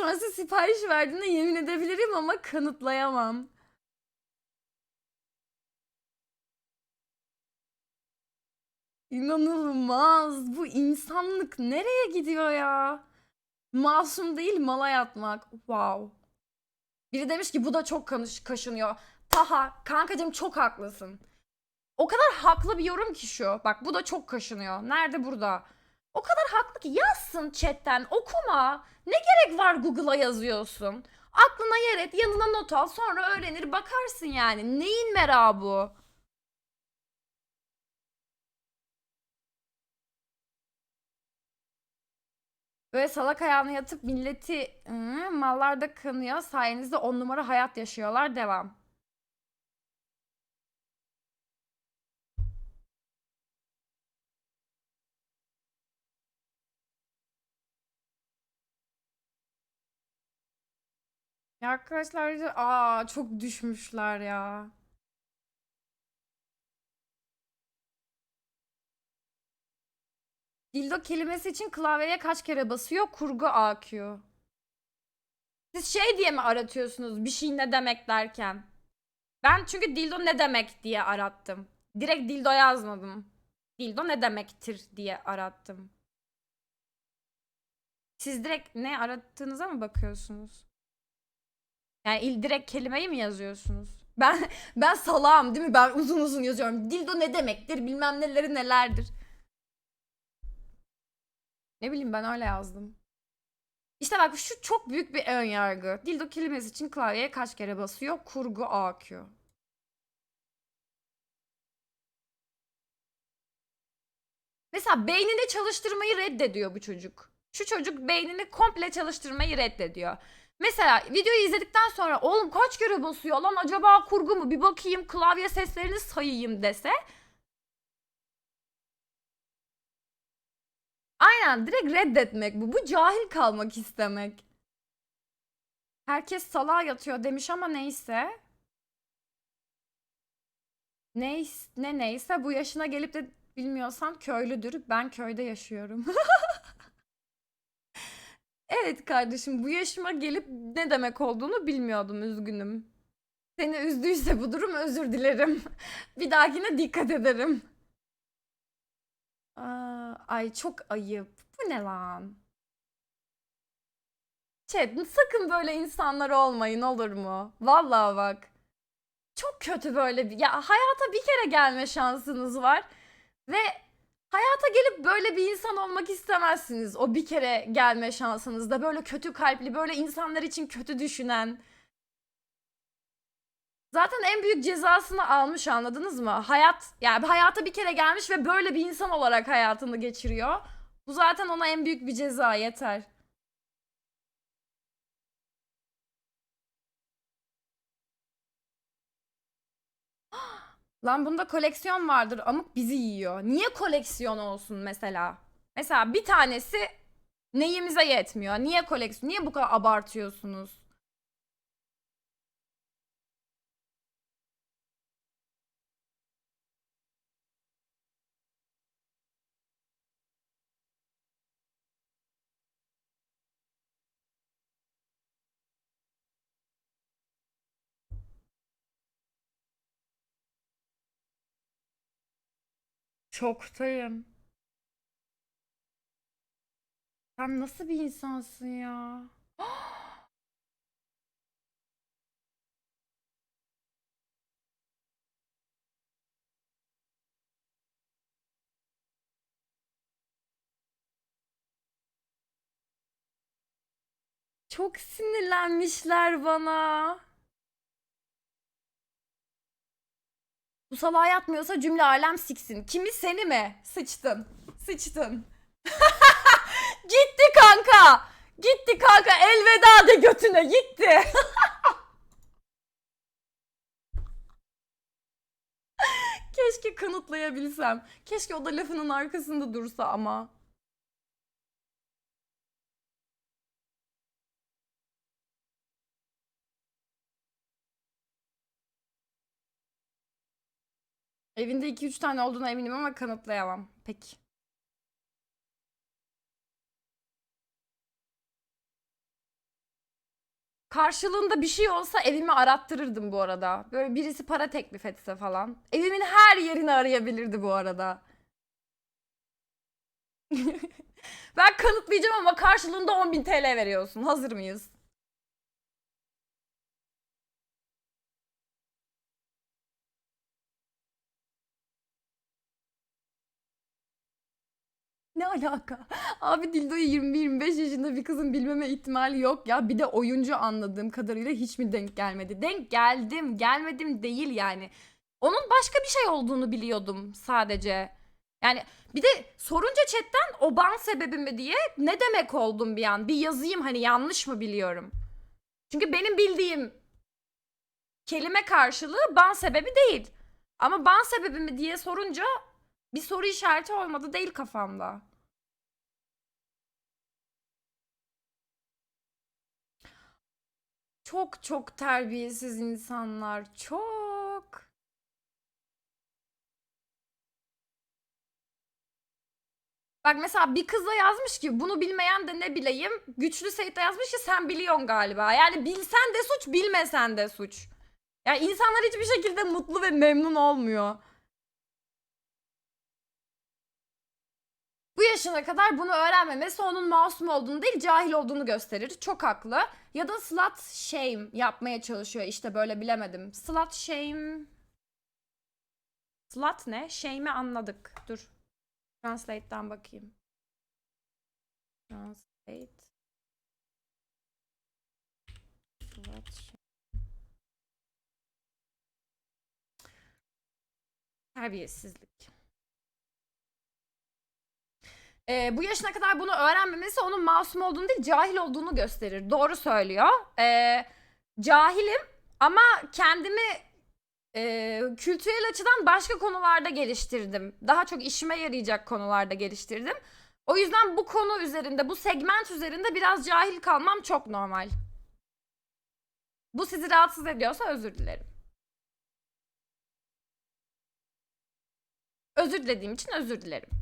sonrası sipariş verdiğine yemin edebilirim ama kanıtlayamam. İnanılmaz. Bu insanlık nereye gidiyor ya? Masum değil mala yatmak. Wow. Biri demiş ki bu da çok kanış, kaşınıyor. Taha kankacığım çok haklısın. O kadar haklı bir yorum ki şu. Bak bu da çok kaşınıyor. Nerede burada? O kadar haklı ki yazsın chatten okuma. Ne gerek var Google'a yazıyorsun? Aklına yer et yanına not al sonra öğrenir bakarsın yani. Neyin mera bu? Böyle salak ayağına yatıp milleti ıı, mallarda kanıyor. Sayenizde on numara hayat yaşıyorlar. Devam. Ya arkadaşlar aa çok düşmüşler ya. Dildo kelimesi için klavyeye kaç kere basıyor? Kurgu AQ. Siz şey diye mi aratıyorsunuz bir şey ne demek derken? Ben çünkü dildo ne demek diye arattım. Direkt dildo yazmadım. Dildo ne demektir diye arattım. Siz direkt ne arattığınıza mı bakıyorsunuz? Yani il direkt kelimeyi mi yazıyorsunuz? Ben ben salağım değil mi? Ben uzun uzun yazıyorum. Dildo ne demektir? Bilmem neleri nelerdir. Ne bileyim ben öyle yazdım. İşte bak şu çok büyük bir ön yargı. Dildo kelimesi için klavyeye kaç kere basıyor? Kurgu AQ. Mesela beynini çalıştırmayı reddediyor bu çocuk. Şu çocuk beynini komple çalıştırmayı reddediyor. Mesela videoyu izledikten sonra oğlum kaç kere basıyor lan acaba kurgu mu bir bakayım klavye seslerini sayayım dese. Aynen direkt reddetmek bu. Bu cahil kalmak istemek. Herkes salağa yatıyor demiş ama neyse. Neys ne neyse bu yaşına gelip de bilmiyorsan köylüdür. Ben köyde yaşıyorum. Evet kardeşim bu yaşıma gelip ne demek olduğunu bilmiyordum üzgünüm. Seni üzdüyse bu durum özür dilerim. Bir dahakine dikkat ederim. Aa, ay çok ayıp. Bu ne lan? Chat sakın böyle insanlar olmayın olur mu? Vallahi bak. Çok kötü böyle bir... Ya hayata bir kere gelme şansınız var. Ve hayata gelip böyle bir insan olmak istemezsiniz. O bir kere gelme şansınızda. Böyle kötü kalpli, böyle insanlar için kötü düşünen. Zaten en büyük cezasını almış anladınız mı? Hayat, yani hayata bir kere gelmiş ve böyle bir insan olarak hayatını geçiriyor. Bu zaten ona en büyük bir ceza yeter. Lan bunda koleksiyon vardır. Amık bizi yiyor. Niye koleksiyon olsun mesela? Mesela bir tanesi neyimize yetmiyor? Niye koleksiyon? Niye bu kadar abartıyorsunuz? Şoktayım. Sen nasıl bir insansın ya? Çok sinirlenmişler bana. Bu salağa yatmıyorsa cümle alem siksin. Kimi seni mi? Sıçtın. Sıçtın. Gitti kanka. Gitti kanka. Elveda de götüne gitti. Keşke kanıtlayabilsem. Keşke o da lafının arkasında dursa ama. Evinde 2-3 tane olduğuna eminim ama kanıtlayamam. Peki. Karşılığında bir şey olsa evimi arattırırdım bu arada. Böyle birisi para teklif etse falan. Evimin her yerini arayabilirdi bu arada. ben kanıtlayacağım ama karşılığında 10.000 TL veriyorsun. Hazır mıyız? Ne alaka? Abi Dildo'yu 20-25 yaşında bir kızın bilmeme ihtimali yok ya. Bir de oyuncu anladığım kadarıyla hiç mi denk gelmedi? Denk geldim, gelmedim değil yani. Onun başka bir şey olduğunu biliyordum sadece. Yani bir de sorunca chatten o ban sebebi mi diye ne demek oldum bir an? Bir yazayım hani yanlış mı biliyorum? Çünkü benim bildiğim kelime karşılığı ban sebebi değil. Ama ban sebebi mi diye sorunca bir soru işareti olmadı değil kafamda. Çok çok terbiyesiz insanlar. Çok. Bak mesela bir kıza yazmış ki bunu bilmeyen de ne bileyim. Güçlü Seyit yazmış ki sen biliyorsun galiba. Yani bilsen de suç bilmesen de suç. Yani insanlar hiçbir şekilde mutlu ve memnun olmuyor. Bu yaşına kadar bunu öğrenmemesi onun masum olduğunu değil cahil olduğunu gösterir. Çok haklı. Ya da slut shame yapmaya çalışıyor işte böyle bilemedim. Slut shame... Slut ne? Shame'i anladık. Dur. Translate'den bakayım. Translate. Slut shame. Terbiyesizlik. Ee, bu yaşına kadar bunu öğrenmemesi onun masum olduğunu değil cahil olduğunu gösterir. Doğru söylüyor. Ee, cahilim ama kendimi e, kültürel açıdan başka konularda geliştirdim. Daha çok işime yarayacak konularda geliştirdim. O yüzden bu konu üzerinde, bu segment üzerinde biraz cahil kalmam çok normal. Bu sizi rahatsız ediyorsa özür dilerim. Özür dilediğim için özür dilerim.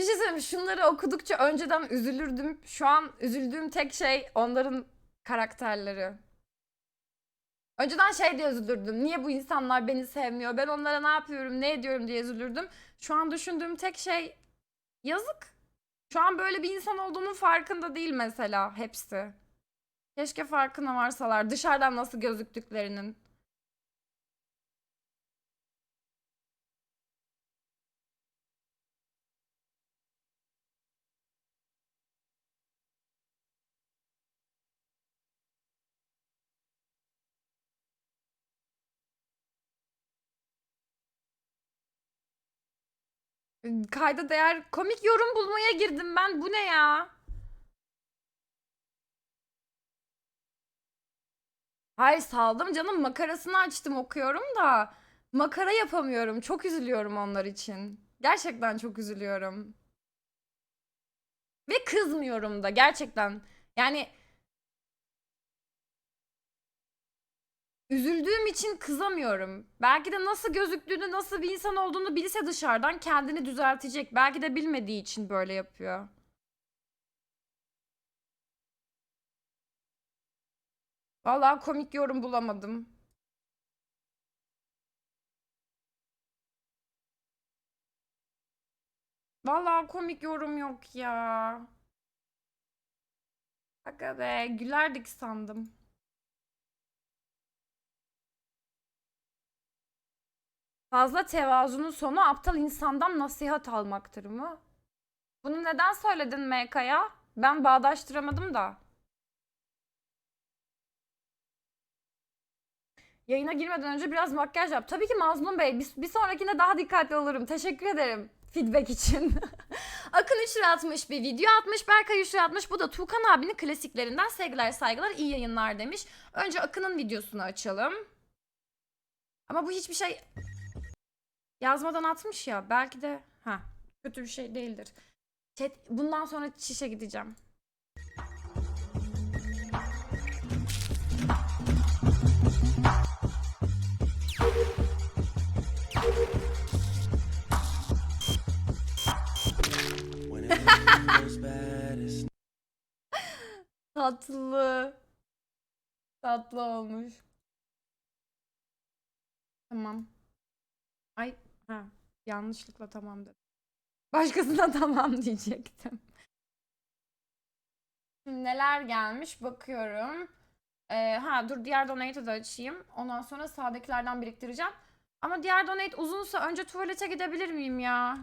Bir şey söyleyeyim? Şunları okudukça önceden üzülürdüm. Şu an üzüldüğüm tek şey onların karakterleri. Önceden şey diye üzülürdüm. Niye bu insanlar beni sevmiyor? Ben onlara ne yapıyorum, ne ediyorum diye üzülürdüm. Şu an düşündüğüm tek şey yazık. Şu an böyle bir insan olduğunun farkında değil mesela hepsi. Keşke farkına varsalar dışarıdan nasıl gözüktüklerinin. Kayda değer komik yorum bulmaya girdim ben. Bu ne ya? Hayır saldım canım makarasını açtım okuyorum da makara yapamıyorum. Çok üzülüyorum onlar için. Gerçekten çok üzülüyorum. Ve kızmıyorum da gerçekten. Yani üzüldüğüm için kızamıyorum. Belki de nasıl gözüktüğünü, nasıl bir insan olduğunu bilse dışarıdan kendini düzeltecek. Belki de bilmediği için böyle yapıyor. Vallahi komik yorum bulamadım. Vallahi komik yorum yok ya. Aga be gülerdik sandım. Fazla tevazunun sonu aptal insandan nasihat almaktır mı? Bunu neden söyledin MK'ya? Ben bağdaştıramadım da. Yayına girmeden önce biraz makyaj yap. Tabii ki Mazlum Bey. Bir, bir sonrakine daha dikkatli olurum. Teşekkür ederim feedback için. Akın 3 lira atmış bir video atmış. Berkay 3 lira atmış. Bu da Tuğkan abinin klasiklerinden sevgiler saygılar iyi yayınlar demiş. Önce Akın'ın videosunu açalım. Ama bu hiçbir şey yazmadan atmış ya. Belki de ha kötü bir şey değildir. Chat, bundan sonra çişe gideceğim. Tatlı. Tatlı olmuş. Tamam. Ay ha yanlışlıkla tamam dedim. Başkasına tamam diyecektim. Şimdi neler gelmiş bakıyorum. Ee, ha dur diğer donate'ı da açayım. Ondan sonra sağdakilerden biriktireceğim. Ama diğer donate uzunsa önce tuvalete gidebilir miyim ya?